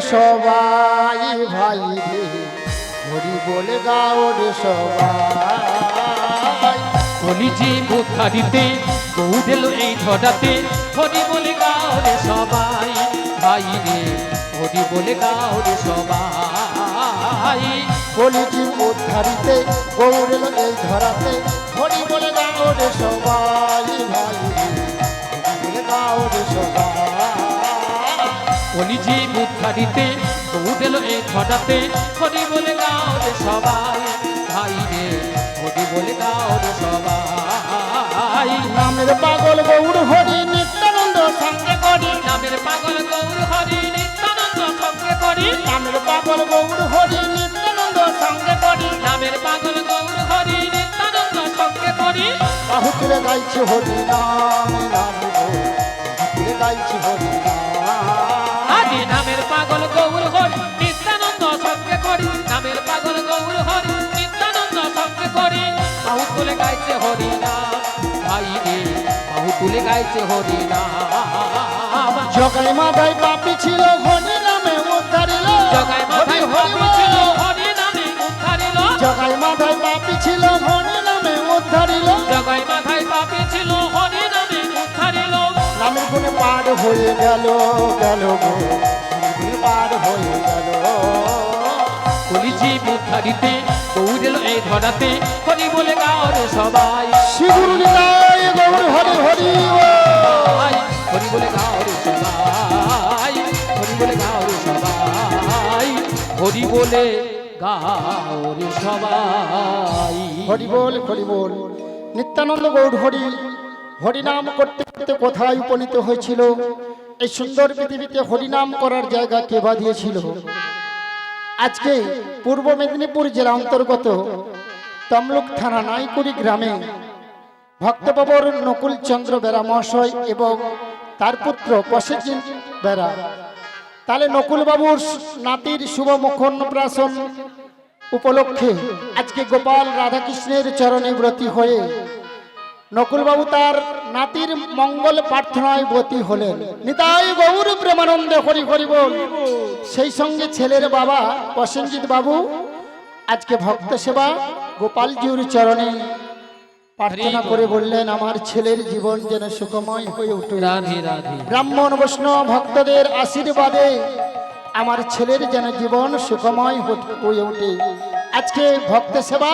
সবাই ভাই রে। হরি বলে গাও রে সবাই কলিজি মুখারিতে গৌরেল এই ধরাতে হরি বলে গাও রে সবাই ভাই রে। হরি বলে গাও রে সবাই কলিজি উদ্ধারিতে গৌরেল এই ধরাতে হরি বলে গাও রে সবাই ভাই রে। হরি বলে গাও রে সবাই। কলিজি মুখারিতে গৌরেল এই ধরাতে হরি বলে গাও রে সবাই ভাই রে হরি বলে গাও রে সবাই। নামের পাগল গৌর হরি নিত্যানন্দ সঙ্গে করি। নামের পাগল গৌর হরি নিত্যানন্দ সঙ্গে করি। নামের পাগল গৌর হরি নিত্যানন্দ সঙ্গে করি। নামের পাগল গৌর হরি নিত্যানন্দ সঙ্গে করি। বাহু তুলে গাইছি হরি নাম নাম গাইছি হরি নাম। গৌর হরি নিত্যানন্দ সঙ্গে করি। নামের পাগল গৌর হরি নিত্যানন্দ সঙ্গে করি। বাহু তুলে গাইছে হরি নাম ভাই রে বাহু তুলে গাইছে হরি নাম জগাই মাথায় পাপি ছিল হরি নামে উদ্ধারিল। জগাই মাথায় ভাবি ছিল হরি। নামে উদ্ধারিল। জগাই মাথায় পাপি ছিল হরি নামে উদ্ধারিল। জগাই মাথায় পাপি ছিল হরি নামে উদ্ধারিল। নামের গুণে পার হয়ে গেল গেল গো। হয়ে গেল ধরাতে হরি বলে সবাই গৌর হরি হরি হরি বলে গাও সবাই হরি বলে সবাই হরি বলে সবাই হরি বল হরি বল নিত্যানন্দ গৌর হরি, হরিনাম করতে করতে কোথায় উপনীত হয়েছিল। এই সুন্দর পৃথিবীতে হরিনাম করার জায়গা কে বা দিয়েছিল আজকে পূর্ব মেদিনীপুর জেলা অন্তর্গত তমলুক থানা নাইকুড়ি গ্রামে ভক্তবাবর নকুল চন্দ্র বেরা মহাশয় এবং তার পুত্র প্রসেনজিৎ বেরা। তাহলে নকুল বাবুর নাতির শুভ মুখন্নপ্রাশন উপলক্ষে আজকে গোপাল রাধাকৃষ্ণের চরণে ব্রতী হয়ে নকুলবাবু তার নাতির মঙ্গল প্রার্থনায় ব্রতী হলেন। নিতাই গৌর প্রেমানন্দে হরি হরি বল। সেই সঙ্গে ছেলের বাবা প্রসেনজিৎ বাবু আজকে ভক্ত সেবা গোপালজিউর চরণে প্রার্থনা করে বললেন আমার ছেলের জীবন যেন সুখময় হয়ে উঠে ব্রাহ্মণ বৈষ্ণব ভক্তদের আশীর্বাদে আমার ছেলের যেন জীবন সুখময় হয়ে ওঠে আজকে ভক্ত সেবা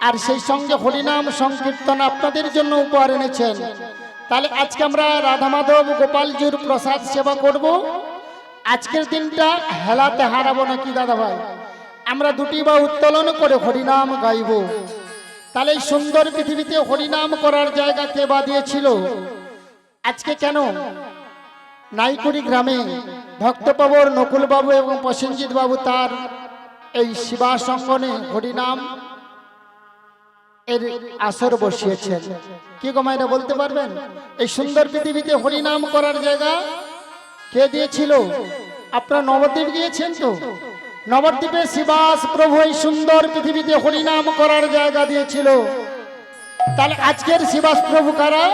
আর সেই সঙ্গে হরিনাম সংকীর্তন আপনাদের জন্য উপহার এনেছেন। তাহলে আজকে আমরা রাধা মাধব গোপালজির প্রসাদ সেবা করব। আজকের দিনটা হেলাতে হারাবো নাকি দাদা ভাই আমরা দুটি বা উত্তোলন করে হরিনাম গাইব। তাহলে এই সুন্দর পৃথিবীতে হরিনাম করার জায়গা কে বা দিয়েছিল? আজকে কেন? নাইকুড়ি গ্রামে ভক্তপাবর নকুলবাবু এবং প্রসেনজিৎ বাবু তার এই শিবাসঙ্গনে হরিনাম এর আসর বসিয়েছেন। কি গো মায়েরা, বলতে পারবেন? এই সুন্দর পৃথিবীতে হরিনাম করার জায়গা কে দিয়েছিল? আপনারা নবদ্বীপ গিয়েছেন তো? নবদ্বীপে শিবাস প্রভু এই সুন্দর পৃথিবীতে হরিনাম করার জায়গা দিয়েছিল। তাহলে আজকের শিবাস প্রভু কারা?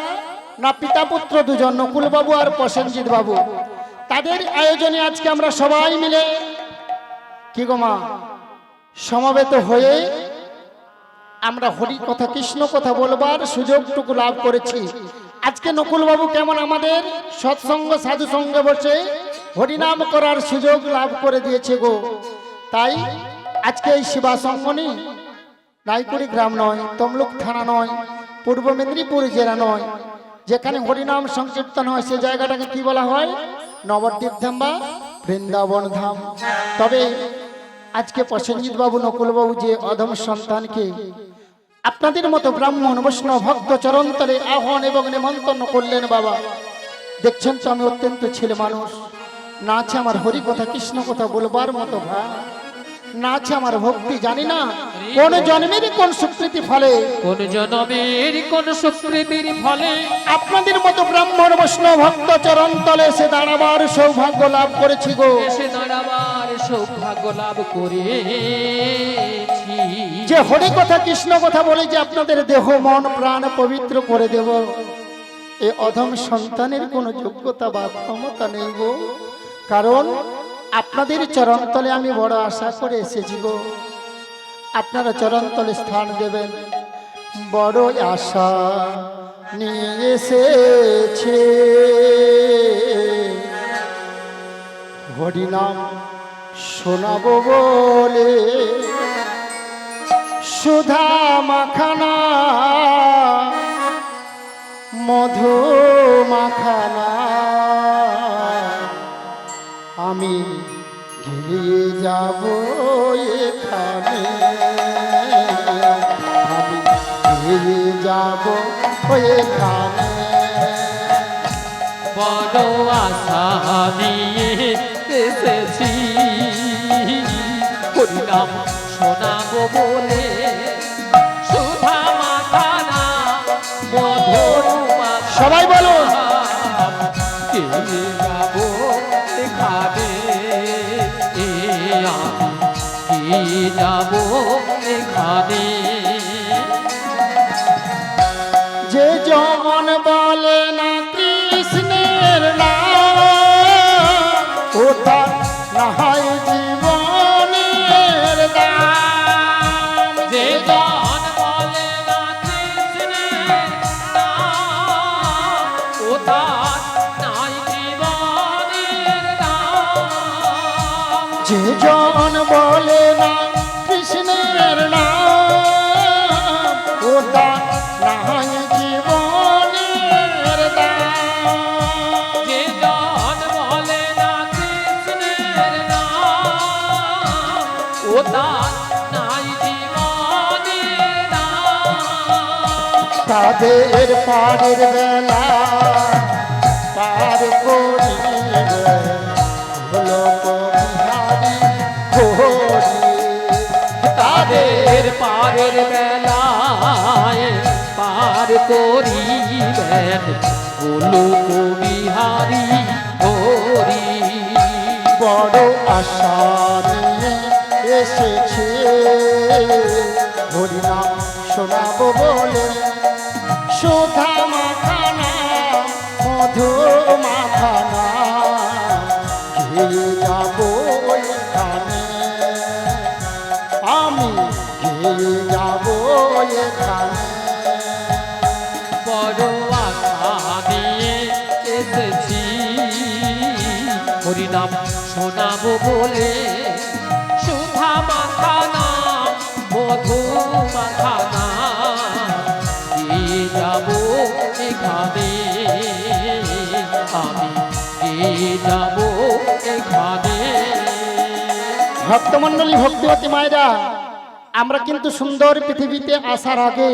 না পিতা পুত্র দুজন নকুল বাবু আর প্রসেনজিৎ বাবু। তাদের আয়োজনে আজকে আমরা সবাই মিলে কি গো মা, সমবেত হয়ে আমরা হরি কথা, কৃষ্ণ কথা বলবার সুযোগটুকু লাভ করেছি। আজকে নকুল বাবু কেমন আমাদের? সৎসঙ্গ সাধু সঙ্গে বসে হরিনাম করার সুযোগ লাভ করে দিয়েছে গো। তাই আজকে এই শিবাসঙ্গনী রায়পুরি গ্রাম নয়, তমলুক থানা নয়, পূর্ব মেদিনীপুর জেলা নয়, যেখানে হরিনাম সংকীর্তন হয়, সে জায়গাটাকে কি বলা হয়? নবদ্বীপ ধাম বা বৃন্দাবন ধাম। তবে আজকে প্রসেনজিৎ বাবু নকুল বাবু যে অধম সন্তানকে আপনাদের মতো ব্রাহ্মণ বৈষ্ণব ভক্ত চরন্তরে আহ্বান এবং নিমন্ত্রণ করলেন বাবা। দেখছেন তো আমি অত্যন্ত ছেলে মানুষ। না আছে আমার হরি কথা কৃষ্ণ কথা বলবার মতো ভাই না আছে আমার ভক্তি জানি না কোন জন্মের কোন সুকৃতি ফলে। কোন জনমের কোন সুকৃতির ফলে। আপনাদের মতো ব্রাহ্মণ বৈষ্ণব ভক্ত চরণ তলে এসে দাঁড়াবার সৌভাগ্য লাভ করেছি গো। এসে দাঁড়াবার সৌভাগ্য লাভ করেছি যে হরি কথা, কৃষ্ণ কথা বলে যে আপনাদের দেহ, মন, প্রাণ পবিত্র করে দেব। এ অধম সন্তানের কোনো যোগ্যতা বা ক্ষমতা নেই গো। কারণ আপনাদের চরণতলে আমি বড় আশা করে এসেছি গো। আপনারা চরণতলে স্থান দেবেন। বড় আশা নিয়ে এসেছে। হরিনাম শোনাবো বলে। সুধা মাখানা, মধু মাখানা। আমি গিয়ে যাব এখানে। আমি গিয়ে যাব এখানে। বড় আশা নিয়ে এসেছি। হরিনাম তাদের পারের বেলা পার করিবে হলো বিহারি হরি তাদের পারের বেলায় পার করিবেন গোলক বিহারী হরি বড় আশা এসেছে হরিনাম শোনাবো বলে সুধা মাখানা, মধু মাখানা, ঘিরে যাব এখানে। আমি ঘিরে যাব এখানে। বড় আশা নিয়ে এসেছি। হরিনাম শোনাবো বলে, সুধা মাখানা, মধু মাখানা। এখানে আমি যাব এখানে? মায়েরা, আমরা কিন্তু সুন্দর পৃথিবীতে আসার আগে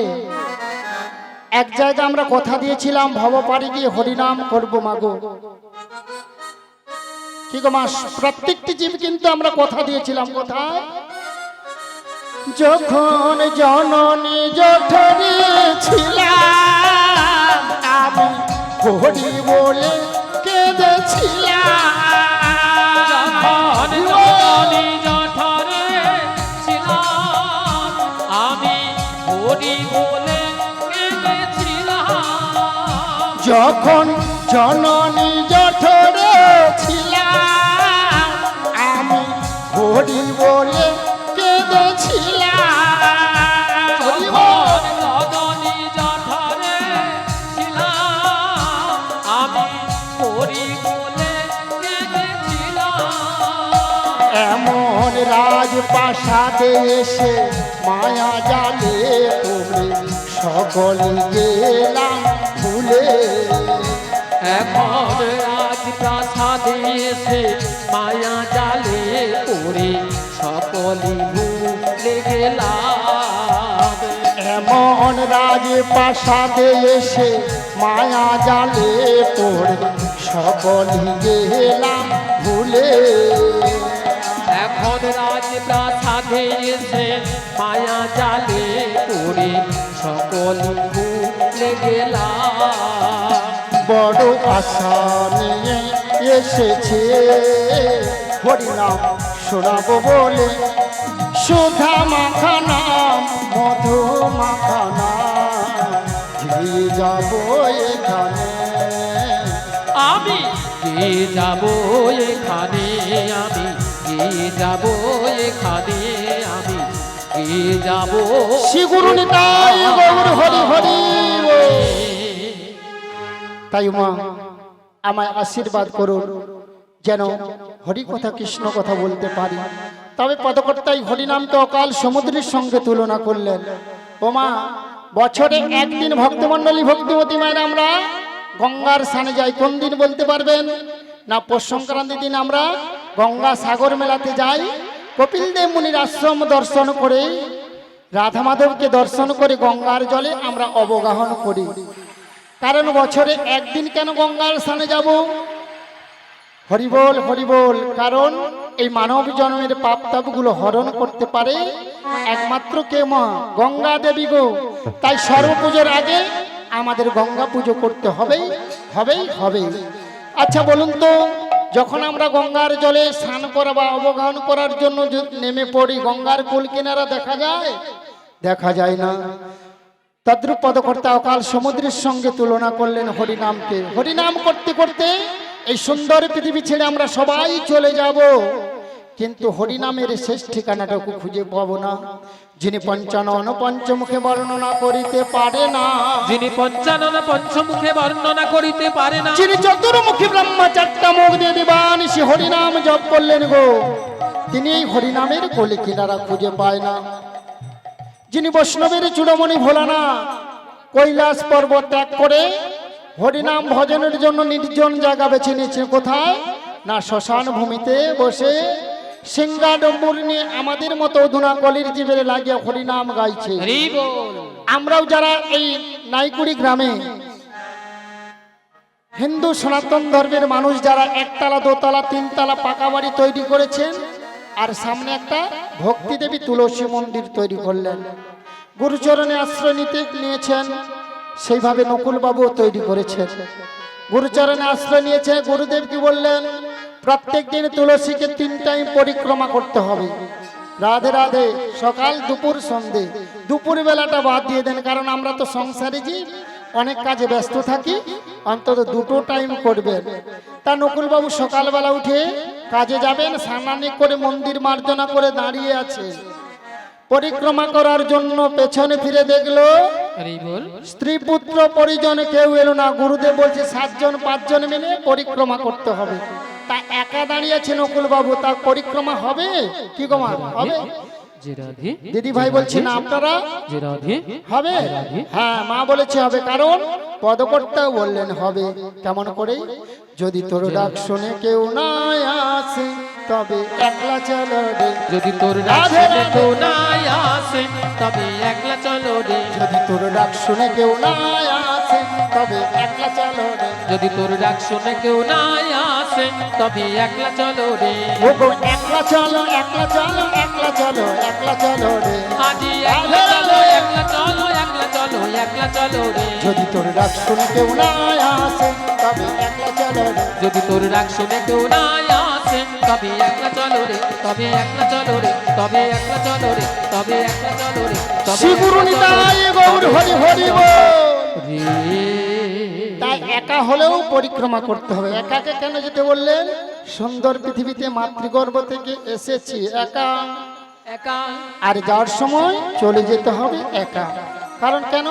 এক জায়গায় আমরা কথা দিয়েছিলাম, ভবপাড়ি গিয়ে হরিনাম করব মাগো। কি গো মা, প্রত্যেকটি জীব কিন্তু আমরা কথা দিয়েছিলাম কোথায়? যখন জননী জঠরে ছিলাম হরি বলে যখন কেঁদেছিলাম। জননী জঠরে ছিলাম, আমি হরি বলে যখন জননী জঠরে ছিলাম আমি হরি বলে এমন রাজপ্রাসাদে এসে মায়া জালে পড়ে সকল গেলাম ভুলে এখন রাজ প্রাসাদে এসে মায়া জালে পড়ে সকলি ভুলে গেলাম। এমন রাজপ্রাসাদে এসে মায়া জালে পড়ে সকল গেলাম ভুলে রাজ এসে মায়া জালে পড়ে সকলি ভুলে গেলাম বড় আশা নিয়ে এসেছে। হরিনাম শোনাবো বলে। সুধা মাখানা মধু মাখানা ঘিরে যাব এখানে। আমি কে যাব এখানে আমি শ্রী গুরু হরি হরি তাই মা, আমায় আশীর্বাদ করুন যেন হরি কথা, কৃষ্ণ কথা বলতে পারি। তবে পদকর্তাই হরিনামকে অকাল সমুদ্রের সঙ্গে তুলনা করলেন। ও মা, বছরে একদিন ভক্তমণ্ডলী ভক্তিমতী মায়ের আমরা গঙ্গার স্থানে যাই। কোন দিন বলতে পারবেন? না, পৌষ সংক্রান্তি দিন আমরা গঙ্গা সাগর মেলাতে যাই। কপিল দেব মুনির আশ্রম দর্শন করে, রাধা মাধবকে দর্শন করে গঙ্গার জলে আমরা অবগাহন করি। কারণ বছরে একদিন কেন গঙ্গার স্থানে যাব? হরিবল হরিবল, কারণ এই মানব জন্মের পাপ হরণ করতে পারে একমাত্র কে মা? গঙ্গা দেবী গো। তাই সর্বপুজোর আগে আমাদের গঙ্গা পুজো করতে হবেই হবেই হবে আচ্ছা বলুন তো যখন আমরা গঙ্গার জলে স্নান করা বা অবগাহন করার জন্য নেমে পড়ি, গঙ্গার কুল কিনারা দেখা যায়? দেখা যায় না। তদ্রুপ পদকর্তা অকাল সমুদ্রের সঙ্গে তুলনা করলেন হরিনামকে। হরিনাম করতে করতে এই সুন্দর পৃথিবী ছেড়ে আমরা সবাই চলে যাব। কিন্তু হরিনামের শেষ ঠিকানাটাকে খুঁজে পাবো না। যিনি পঞ্চানন পঞ্চমুখে বর্ণনা করিতে পারে না। যিনি পঞ্চানন পঞ্চমুখে বর্ণনা করিতে পারে না। যিনি চতুর্মুখী ব্রহ্মা চারটা মুখ দিয়ে দিবান সে হরিনাম জপ করলেন গো। তিনি এই হরিনামের কলি কিনারা খুঁজে পায় না। যিনি বৈষ্ণবের চূড়ামণি ভোলানা কৈলাস পর্বত ত্যাগ করে হরিনাম ভজনের জন্য নির্জন জায়গা বেছে নিয়েছে কোথায়? না শ্মশান ভূমিতে বসে সিংহা ডম্বুর নিয়ে আমাদের মতো অধুনা কলির জীবের লাগিয়ে হরিনাম গাইছে। আমরাও যারা এই নাইকুড়ি গ্রামে হিন্দু সনাতন ধর্মের মানুষ যারা একতলা দোতলা তিনতলা পাকা বাড়ি তৈরি করেছেন আর সামনে একটা ভক্তি দেবী তুলসী মন্দির তৈরি করলেন। গুরুচরণে আশ্রয় নিতে নিয়েছেন সেইভাবে নকুলবাবু তৈরি করেছেন। গুরুচরণে আশ্রয় নিয়েছে গুরুদেব কি বললেন প্রত্যেক দিন তুলসীকে তিন টাইম পরিক্রমা করতে হবে। রাধে রাধে সকাল দুপুর সন্ধে। দুপুর বেলাটা বাদ দিয়ে দেন কারণ আমরা তো সংসারে জীব অনেক কাজে ব্যস্ত থাকি অন্তত দুটো টাইম করবেন। তা নকুলবাবু সকালবেলা উঠে কাজে যাবেন সানানি করে মন্দির মার্জনা করে দাঁড়িয়ে আছে। পরিক্রমা করার জন্য পেছনে ফিরে দেখল স্ত্রী পুত্র পরিজন কেউ এলো না। গুরুদেব বলছে সাতজন পাঁচজন মিলে পরিক্রমা করতে হবে। তা একা দাঁড়িয়ে আছে নকুল বাবু তা পরিক্রমা হবে? কি গো মা হবে? দিদি ভাই বলছি না আপনারা? হবে? হ্যাঁ মা বলেছে হবে কারণ পদকর্তাও বললেন হবে। কেমন করে? যদি তোর ডাক শুনে কেউ না আসে তবে একলা চলো রে। যদি তোর রাধে রাধে। তো নাই আসে তবে একলা চলো রে। যদি তোর ডাক শুনে কেউ না আসে তবে একলা চলো রে। যদি তোর ডাক শুনে কেউ নাই আসে তবে একলা চলো রে। ও গো একলা চলো একলা চলো একলা চলো একলা চলো রে। আজি একলা চলো একলা চলো একলা চলো একলা চলো রে। যদি তোর ডাক শুনে কেউ না আসে তবে একলা চলো রে। যদি তোর ডাক শুনে কেউ নাই আসে তবে একলা চলো রে তবে একলা চলো রে তবে একলা চলো রে তবে একলা চলো রে তবে গুরু নিতাই গৌর হরি হরি বল। রে। একা হলেও পরিক্রমা করতে হবে। একাকে কেন যেতে বললেন? সুন্দর পৃথিবীতে মাতৃগর্ভ থেকে এসেছি একা। একা। আর যাওয়ার সময় চলে যেতে হবে একা। কারণ কেন?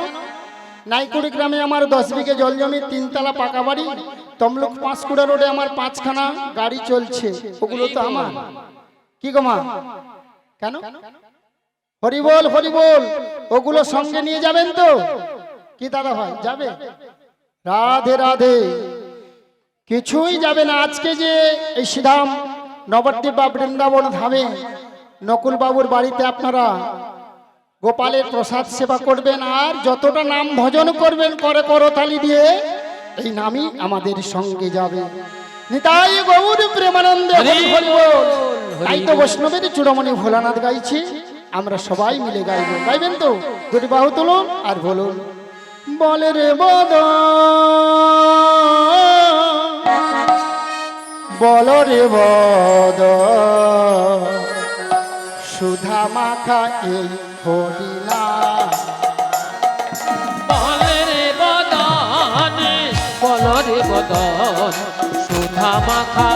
নাইকুড়ি গ্রামে আমার দশ বিঘে জল জমি তিনতলা পাকা বাড়ি তমলুক পাঁশকুড়া রোডে আমার পাঁচখানা গাড়ি চলছে ওগুলো তো আমার। কি গো মা? কেন? হরিবল হরিবল ওগুলো সঙ্গে নিয়ে যাবেন তো? কি দাদা ভাই যাবে? রাধে রাধে। কিছুই যাবে না আজকে যে এই শ্রীধাম নবদ্বীপ বা বৃন্দাবন ধামে। নকুল বাবুর বাড়িতে আপনারা গোপালের প্রসাদ সেবা করবেন আর যতটা নাম ভজন করবেন করে করতালি দিয়ে এই নামই আমাদের সঙ্গে যাবে। নিতাই গৌর প্রেমানন্দে। তাই তো বৈষ্ণবের চূড়ামণি ভোলানাথ গাইছি। আমরা সবাই মিলে গাইব। গাইবেন তো? দুটি বাহু তুলুন আর বলুন। বলে রে বদ বল রে বদ সুধা মাখা এই হরিনা বলে রে বদন বল রে বদন সুধা মাখা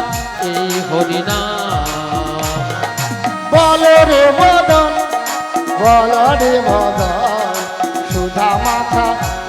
এই হরিনা বল রে মদন বল মদন সুধা মাথা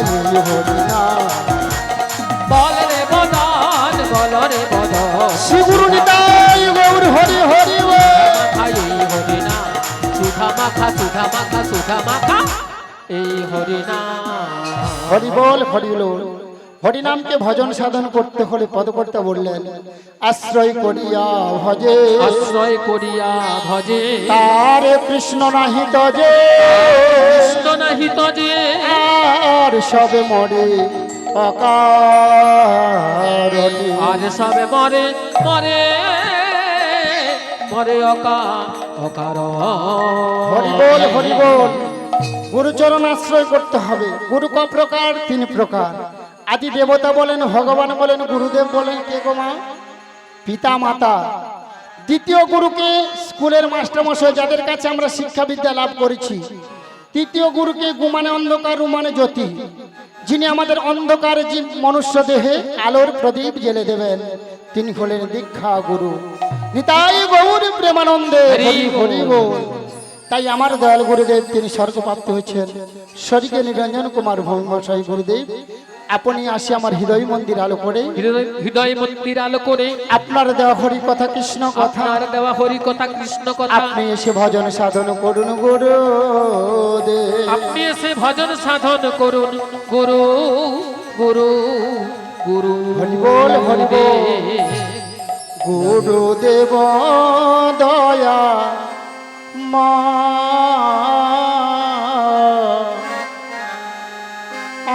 সুধা হরি না বল রে বদন বল রে বদন শিগুরু নিতাই গৌর হরি হরি বল। হরি না সুধা মাখা সুধা মাখা সুধা মাখা এই হরি না হরি বল হরি বল হরিনামকে ভজন সাধন করতে হলে পদকর্তা বললেন আশ্রয় করিয়া ভজে। আশ্রয় করিয়া ভজে। তার কৃষ্ণ নাহি তজে। কৃষ্ণ নাহি তজে। আর সবে মরে অকারণে। আজ সবে মরে মরে মরে অকা অকার হরি বল হরি বল গুরুচরণ আশ্রয় করতে হবে। গুরু ক প্রকার তিন প্রকার। আদি দেবতা বলেন ভগবান বলেন গুরুদেব বলেন কে গো মা? পিতা মাতা দ্বিতীয় গুরুকে স্কুলের মাস্টারমশাই যাদের কাছে আমরা শিক্ষাবিদ্যা লাভ করেছি। তৃতীয় গুরুকে গুমানে অন্ধকার রুমানে জ্যোতি যিনি আমাদের অন্ধকার জীব মনুষ্য দেহে আলোর প্রদীপ জেলে দেবেন। তিনি হলেন দীক্ষা গুরু। নিতাই গৌর প্রেমানন্দে হরি হরি বল। তাই আমার দয়াল গুরুদেব তিনি স্বর্গপ্রাপ্ত হয়েছেন। স্বর্গে নিরঞ্জন কুমার ভৌমশাই গুরুদেব আপনি আসি আমার হৃদয় মন্দির আলো করে। হৃদয় মন্দির আলো করে। আপনার দেওয়া হরি কথা কৃষ্ণ কথা। আপনার দেওয়া হরি কথা কৃষ্ণ কথা। আপনি এসে ভজন সাধন করুন গুরু দেব আপনি এসে ভজন সাধন করুন গুরু গুরু গুরু। হরি বল, হরি বল। গুরুদেব দয়া। মা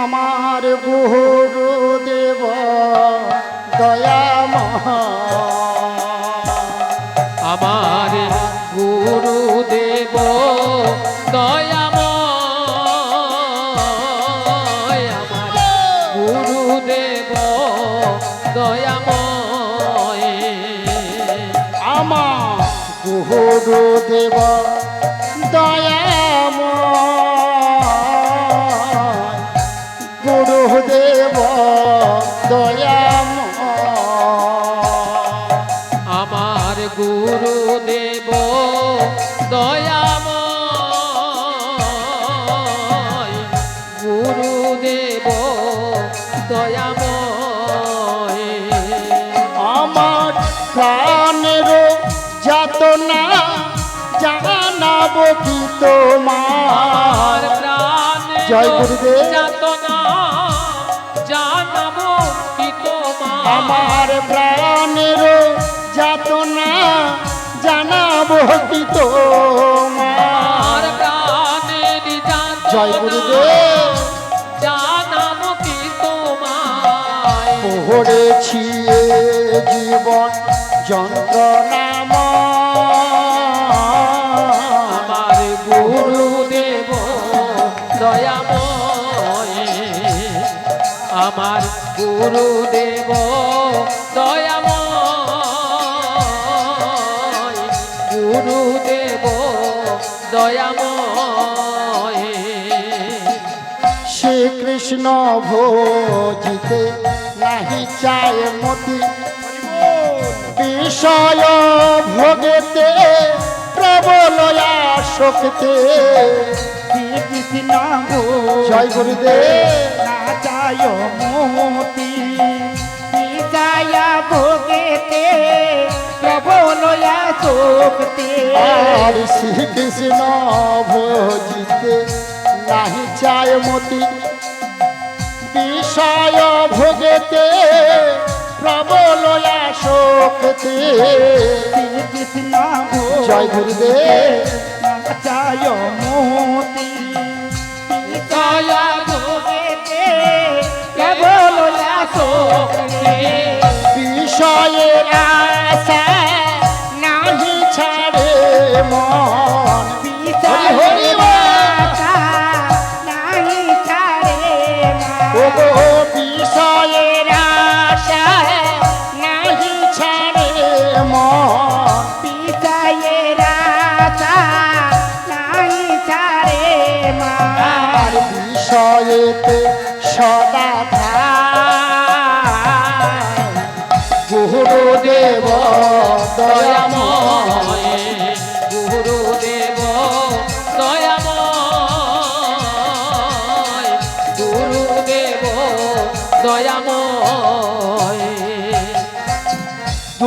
আমার গুরুদেব দয়া মা আমার গুরু দেব দয়াময় আমার গুরু দেব আমার গুরুদেব দয়াম গুরুদেব দয়াম আমার গুরু দেব। দয়াময় গুরু দেব। দয়াময় আমার প্রাণের যাতনা জানাব কি তোমার জয় গুরুদেব। যাতনা জানাব কি তোমার। আমার প্রাণের যাতনা জানাব কি তোমার। প্রাণের জয় গুরুদেব। জানাব কি তোমায় পড়েছি জীবন যন্ত্রণাময় আমার গুরুদেব দয়াময়। গুরুদেব দয়াময়। শ্রীকৃষ্ণ ভোজিতে নাহি চায় মতি। বিষয় ভোগেতে প্রবল আসক্তে কৃষ্ণ গো জয় গুরুদেব। চায় মোতি চায়া ভোগেতে প্রবলয়া শোকতে। আর শ্রীকৃষ্ণ ভোজিতে নাহি চায় মতি। বিষয় ভোগেতে প্রবল শক্তি। শ্রীকৃষ্ণ জয় গুরুদেব। নাচায় মোতি। বিষয়ের আশা নাহি ছাড়ে মন। হরি হরি নাহি ছাড়ে ও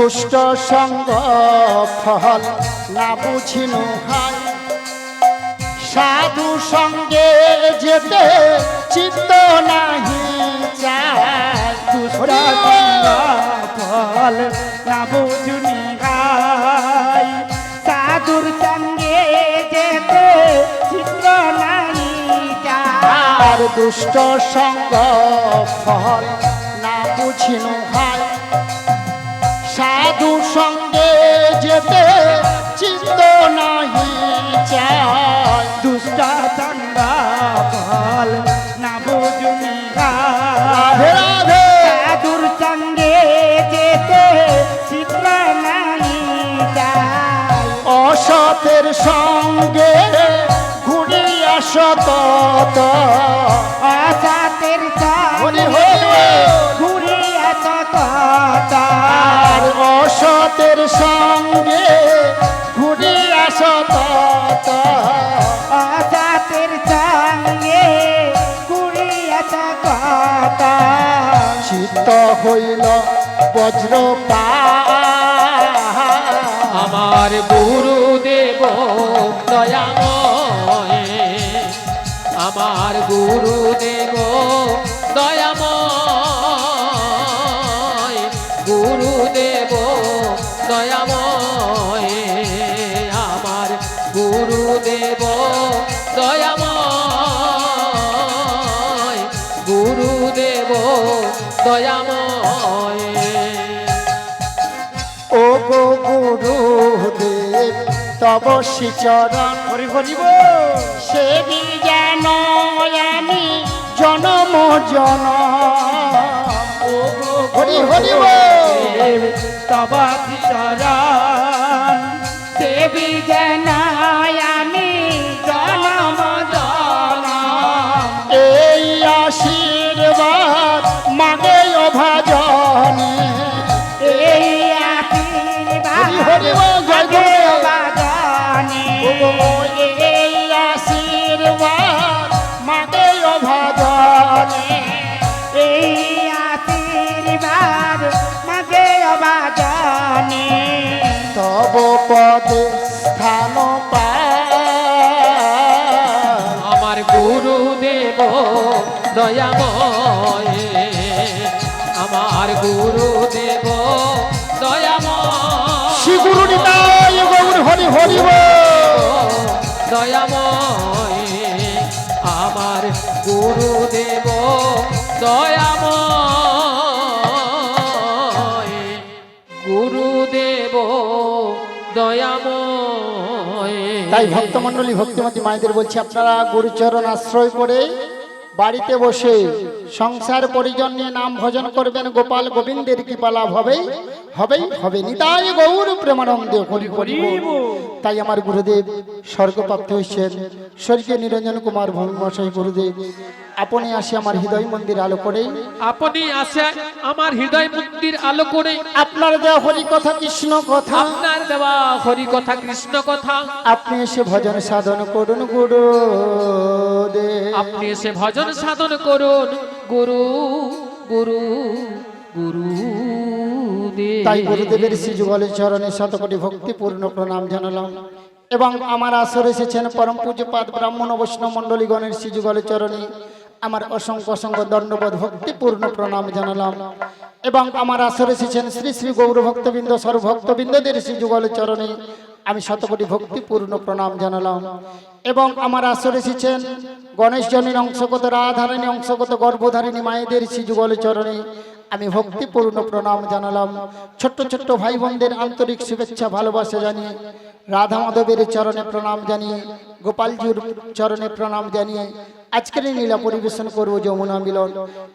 দুষ্ট সঙ্গ ফল না বুঝিনু হাই। সাধু সঙ্গে যেতে চিত্ত নাহি ফল না বুঝুনি গাই সাধুর সঙ্গে যেতে নাই যায় আর দুষ্ট সঙ্গ ফল না বুঝিনু যেতে বজ্র আমার গুরুদেব দয়াময়। আমার গুরুদেব দয়াময়। গুরুদেব আমার গুরুদেব দয়াময়। গুরুদেব দয়াময়। গুরুদেব তব শ্রীচরণ হরি হরিব সেদিন যেন আমি জনম জন হরি হরি। তব চরণ দেবী জানায় পদে স্থান আমার গুরুদেব দয়াময়। আমার গুরুদেব দয়াময়। শ্রী গুরু নিতাই গৌর হরি হরি তাই ভক্তমণ্ডলী ভক্তিমতী মায়েদের বলছি আপনারা গুরুচরণ আশ্রয় করে বাড়িতে বসে সংসার পরিজন নিয়ে নাম ভজন করবেন গোপাল গোবিন্দের কৃপা লাভ হবেই হবেই হবে নিতাই গৌর প্রেমানন্দ হরি বল। তাই আমার গুরুদেব স্বর্গপ্রাপ্ত হয়েছেন। স্বর্গীয় নিরঞ্জন কুমার ভৌমশাই গুরুদেব আপনি আসে আমার হৃদয় মন্দির আলো করে। আপনি আসে আমার হৃদয় মন্দির আলো করে। আপনার দেওয়া হরি কথা কৃষ্ণ কথা। আপনার দেওয়া হরি কথা কৃষ্ণ কথা। আপনি এসে ভজন সাধন করুন গুরু আপনি এসে ভজন সাধন করুন। গুরু গুরু গুরু তাই গুরুদেবের শ্রীযুগলের চরণে শতকোটি ভক্তিপূর্ণ প্রণাম জানালাম। এবং আমার আসর এসেছেন পরম পূজ্যপাদ ব্রাহ্মণ বৈষ্ণব মণ্ডলীগণের শ্রীযুগলের চরণে আমার অসংখ্য অসংখ্য দণ্ডবোধ ভক্তিপূর্ণ প্রণাম জানালাম। এবং আমার আসরে এসেছেন শ্রী শ্রী গৌর ভক্তবৃন্দ সর্বভক্তবৃন্দদের শ্রী যুগল চরণে আমি শতকোটি ভক্তিপূর্ণ প্রণাম জানালাম। এবং আমার আসরে এসেছেন গণেশ জনীর অংশগত রাধারণী অংশগত, গর্ভধারিণী মায়েদের শ্রী যুগল চরণে। আমি ভক্তিপূর্ণ প্রণাম জানালাম। ছোট্ট ছোট্ট ভাই বোনদের আন্তরিক শুভেচ্ছা, ভালোবাসা জানিয়ে রাধা মাধবের চরণে প্রণাম জানিয়ে, গোপালজুর চরণে প্রণাম জানিয়ে আজকের এই নীলা পরিবেশন করব যমুনা মিলন।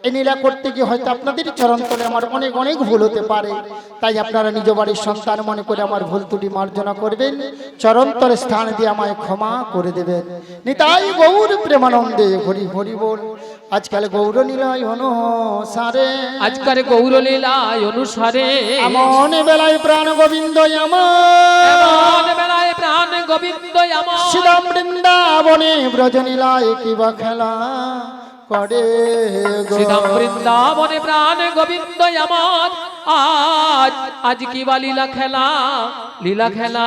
এই নীলা করতে গিয়ে হয়তো আপনাদের চরণ তলে আমার অনেক অনেক ভুল হতে পারে। তাই আপনারা নিজ বাড়ির সন্তান মনে করে আমার ভুল ত্রুটি মার্জনা করবেন। চরণ তলে স্থান দিয়ে আমায় ক্ষমা করে দেবেন। নিতাই গৌর প্রেমানন্দে হরি হরি বল। আজকাল গৌর নীলায় অনুসারে। আজকাল গৌর গৌরলীলায় অনুসারে। এমন বেলায় প্রাণ গোবিন্দ আমার। বেলায় প্রাণ গোবিন্দ আমার। শ্রীরাম বৃন্দাবনে ব্রজনীলায় কিবা খেলা করে গো। শ্রীধাম বৃন্দাবনে প্রাণ গোবিন্দ আমার। আজ আজ কি বা লীলা খেলা লীলা খেলা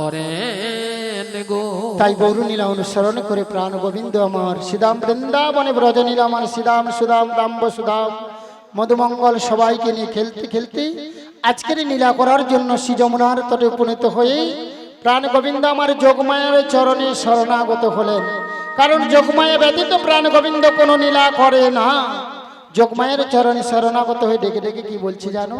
করেন গো। তাই গৌর নীলা অনুসরণ করে প্রাণ গোবিন্দ আমার। শ্রীদাম বৃন্দাবনে ব্রজনীলা আমার শ্রীদাম সুদাম দাম্ব সুদাম মধুমঙ্গল সবাইকে নিয়ে খেলতে খেলতে আজকের নীলা করার জন্য শ্রী যমুনার তটে উপনীত হয়ে প্রাণ গোবিন্দ আমার যোগমায়ের চরণে শরণাগত হলেন। কারণ যোগমায়া ব্যতীত প্রাণ গোবিন্দ কোনো নীলা করে না। যোগমায়ের চরণে শরণাগত হয়ে ডেকে ডেকে কি বলছি জানো?